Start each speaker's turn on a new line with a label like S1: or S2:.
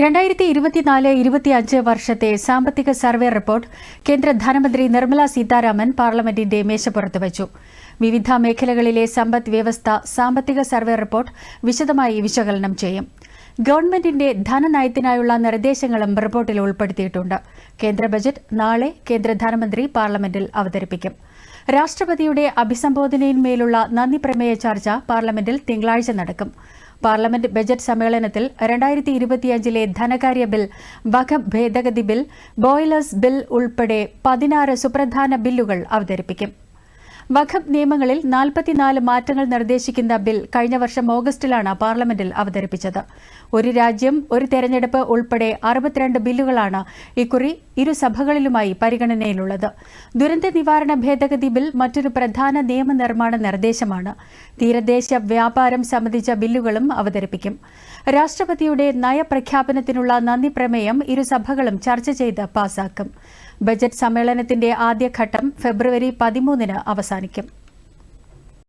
S1: രണ്ടായിരത്തി ഇരുപത്തിനാല് ഇരുപത്തിയഞ്ച് വർഷത്തെ സാമ്പത്തിക സർവേ റിപ്പോർട്ട് കേന്ദ്ര ധനമന്ത്രി നിർമ്മല സീതാരാമൻ പാർലമെന്റിന്റെ മേശപ്പുറത്ത് വച്ചു. വിവിധ മേഖലകളിലെ സമ്പദ് വ്യവസ്ഥ സാമ്പത്തിക സർവേ റിപ്പോർട്ട് വിശദമായി വിശകലനം ചെയ്യും. ഗവൺമെന്റിന്റെ ധനനയത്തിനായുള്ള നിർദ്ദേശങ്ങളും റിപ്പോർട്ടിൽ ഉൾപ്പെടുത്തിയിട്ടുണ്ട്. കേന്ദ്ര ബജറ്റ് നാളെ കേന്ദ്ര ധനമന്ത്രി പാർലമെന്റിൽ അവതരിപ്പിക്കും. രാഷ്ട്രപതിയുടെ അഭിസംബോധനയിന്മേലുള്ള നന്ദി പ്രമേയ ചർച്ച പാർലമെന്റിൽ തിങ്കളാഴ്ച നടക്കും. പാർലമെന്റ് ബജറ്റ് സമ്മേളനത്തിൽ രണ്ടായിരത്തി ഇരുപത്തിയഞ്ചിലെ ധനകാര്യ ബിൽ വഖ ഭേദഗതി ബിൽ ബോയിലേഴ്സ് ബിൽ ഉൾപ്പെടെ പതിനാറ് സുപ്രധാന ബില്ലുകൾ അവതരിപ്പിക്കും. വഖഫ് നിയമങ്ങളിൽ നാൽപ്പത്തിനാല് മാറ്റങ്ങൾ നിർദ്ദേശിക്കുന്ന ബിൽ കഴിഞ്ഞ വർഷം ഓഗസ്റ്റിലാണ് പാർലമെന്റിൽ അവതരിപ്പിച്ചത്. ഒരു രാജ്യം ഒരു തെരഞ്ഞെടുപ്പ് ഉൾപ്പെടെ അറുപത്തിരണ്ട് ബില്ലുകളാണ് ഇക്കുറി ഇരുസഭകളിലുമായി പരിഗണനയിലുള്ളത്. ദുരന്ത നിവാരണ ഭേദഗതി ബിൽ മറ്റൊരു പ്രധാന നിയമനിർമ്മാണ നിർദ്ദേശമാണ്. തീരദേശ വ്യാപാരം സംബന്ധിച്ച ബില്ലുകളും അവതരിപ്പിക്കും. രാഷ്ട്രപതിയുടെ നയപ്രഖ്യാപനത്തിനുള്ള നന്ദി പ്രമേയം ഇരുസഭകളും ചർച്ച ചെയ്ത് പാസാക്കും. ബജറ്റ് സമ്മേളനത്തിന്റെ ആദ്യഘട്ടം ഫെബ്രുവരി പതിമൂന്നിന് അവസാനിക്കും